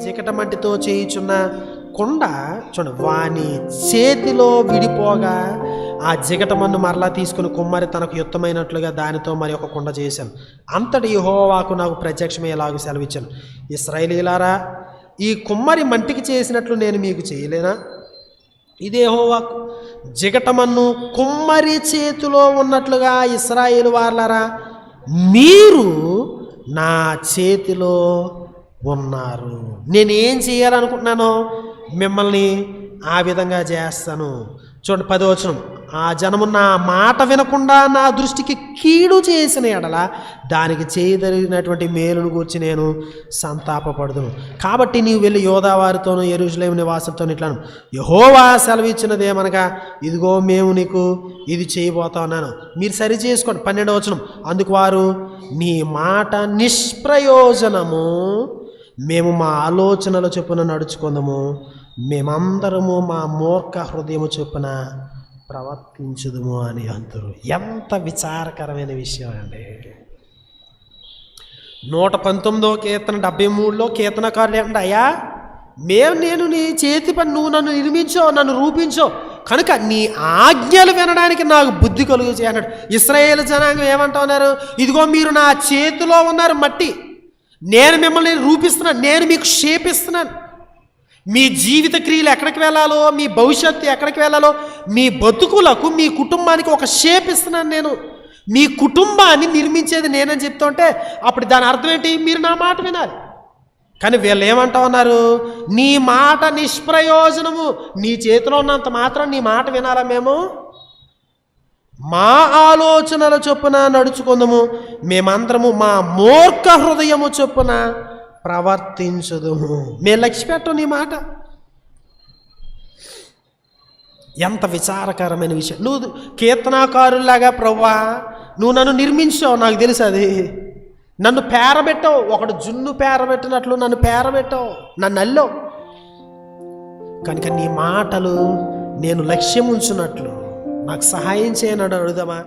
జికటమంటితో చేయుచున్న కొండ చూడండి వాని చేతిలో విడిపోగా ఆ జిగటమన్ను మరలా తీసుకుని కుమ్మరి తనకు యుద్ధమైనట్లుగా దానితో మరి ఒక కుండ చేశాను. అంతటి యెహోవాకు నాకు ప్రత్యక్షమయ్యేలాగు సెలవిచ్చాను. ఇస్రాయేలీలారా ఈ కుమ్మరి మంటికి చేసినట్లు నేను మీకు చేయలేనా? ఇదే హోవాకు జిగటమన్ను కుమ్మరి చేతిలో ఉన్నట్లుగా ఇస్రాయేల్ వాళ్ళరా మీరు నా చేతిలో ఉన్నారు. నేనేం చేయాలనుకుంటున్నాను మిమ్మల్ని ఆ విధంగా చేస్తాను. చూడండి పదవచనం ఆ జనము నా మాట వినకుండా నా దృష్టికి కీడు చేసిన ఎడల దానికి చేయదలిగినటువంటి మేలును గురించి నేను సంతాపపడదును. కాబట్టి నీవు వెళ్ళి యోధావారితోనూ ఎరుజులేము నివాసంతో ఇట్లాను. యహోవా సెలవిచ్చినదేమనగా ఇదిగో మేము నీకు ఇది చేయబోతా ఉన్నాను. మీరు సరి చేసుకోండి. పన్నెండవచనం అందుకు వారు నీ మాట నిష్ప్రయోజనము మేము మా ఆలోచనల చొప్పున నడుచుకుందాము. మేమందరము మా మూర్ఖ హృదయము చొప్పున ప్రవర్తించుదుము అని అంటారు. ఎంత విచారకరమైన విషయం అండి. నూట పంతొమ్మిదో కీర్తన డెబ్బై మూడులో కీర్తనకారులు ఏమంటే అయ్యా మేము నేను నీ చేతి పని నువ్వు నన్ను నిర్మించో నన్ను రూపించో కనుక నీ ఆజ్ఞలు వినడానికి నాకు బుద్ధి కలుగు చేయన్నాడు ఇస్రాయేల్ జనాంగం ఏమంటా ఉన్నారు? ఇదిగో మీరు నా చేతిలో ఉన్నారు మట్టి. నేను మిమ్మల్ని రూపిస్తున్నాను నేను మీకు షేప్ ఇస్తున్నాను మీ జీవిత క్రియలు ఎక్కడికి వెళ్ళాలో మీ భవిష్యత్తు ఎక్కడికి వెళ్ళాలో మీ బతుకులకు మీ కుటుంబానికి ఒక షేప్ ఇస్తున్నాను నేను. మీ కుటుంబాన్ని నిర్మించేది నేనని చెప్తుంటే అప్పుడు దాని అర్థం ఏంటి? మీరు నా మాట వినాలి. కానీ వీళ్ళు ఏమంటా ఉన్నారు? నీ మాట నిష్ప్రయోజనము. నీ చేతిలో ఉన్నంత మాత్రం నీ మాట వినాలా మేము? మా ఆలోచనల చొప్పున నడుచుకుందము మేమందరము మా మూర్ఖ హృదయము చొప్పున ప్రవర్తించదుము. మేము లక్ష్య పెట్టం నీ మాట? ఎంత విచారకరమైన విషయం. నువ్వు కీర్తనాకారులాగా ప్రవ్వా నువ్వు నన్ను నిర్మించావు నాకు తెలుసు అది. నన్ను పేరబెట్టావు ఒకడు జున్ను పేరబెట్టినట్లు నన్ను పేరబెట్టావు నన్ను అల్లావు. కనుక నీ మాటలు నేను లక్ష్యం ఉంచున్నట్లు నాకు సహాయం చేయనడు అడుగుదామా?